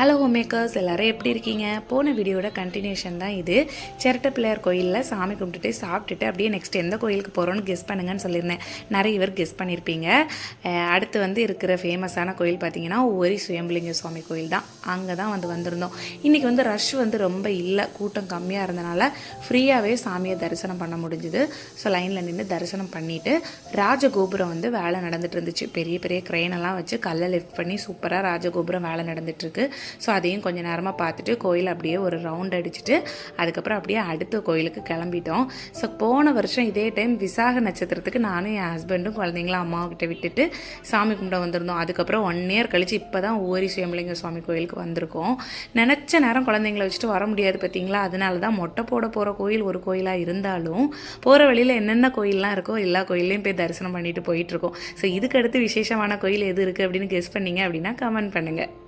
Hello home makers எல்லாரும் எப்படி இருக்கீங்க? போன வீடியோட கண்டினியூஷன் தான் இது. சிரட்டை பிள்ளையார் கோயிலில் சாமி கும்பிட்டுட்டு சாப்பிட்டுட்டு அப்படியே நெக்ஸ்ட் எந்த கோயிலுக்கு போகிறோன்னு கெஸ் பண்ணுங்கன்னு சொல்லியிருந்தேன். நிறைய பேர் கெஸ் பண்ணியிருப்பீங்க. அடுத்து வந்து இருக்கிற ஃபேமஸான கோயில் பார்த்தீங்கன்னா ஒரி சுயம்பலிங்க சுவாமி கோயில் தான். அங்கே தான் வந்து வந்திருந்தோம். இன்றைக்கி வந்து ரஷ் வந்து ரொம்ப இல்லை. கூட்டம் கம்மியாக இருந்தனால ஃப்ரீயாகவே சாமியை தரிசனம் பண்ண முடிஞ்சுது. ஸோ லைனில் நின்று தரிசனம் பண்ணிவிட்டு ராஜகோபுரம் வந்து வேலை நடந்துட்டு இருந்துச்சு. பெரிய பெரிய க்ரெயினெல்லாம் வச்சு கல்லை லிஃப்ட் பண்ணி சூப்பராக ராஜகோபுரம் வேலை நடந்துட்டுருக்கு ஸோ அதையும் கொஞ்சம் நேரமாக பார்த்துட்டு கோயில் அப்படியே ஒரு ரவுண்ட் அடிச்சுட்டு அதுக்கப்புறம் அப்படியே அடுத்த கோயிலுக்கு கிளம்பிட்டோம். ஸோ போன வருஷம் இதே டைம் விசாக நட்சத்திரத்துக்கு நானும் என் ஹஸ்பண்டும் குழந்தைங்களும் அம்மாவுக்கிட்ட விட்டுட்டு சாமி கும்பிட வந்திருந்தோம். அதுக்கப்புறம் ஒன் இயர் கழிச்சு இப்போ தான் ஓரி சுயம்பலிங்க சுவாமி கோயிலுக்கு வந்திருக்கோம். நினச்ச நேரம் குழந்தைங்கள வச்சுட்டு வர முடியாது பார்த்தீங்களா அதனால தான் மொட்டை போட போகிற கோயில் ஒரு கோயிலாக இருந்தாலும் போகிற வழியில் என்னென்ன கோயிலெலாம் இருக்கோ எல்லா கோயிலையும் போய் தரிசனம் பண்ணிட்டு போயிட்டுருக்கோம் ஸோ இதுக்கு அடுத்து விசேஷமான கோயில் எது இருக்குது அப்படின்னு கெஸ் பண்ணீங்க அப்படின்னா கமெண்ட் பண்ணுங்கள்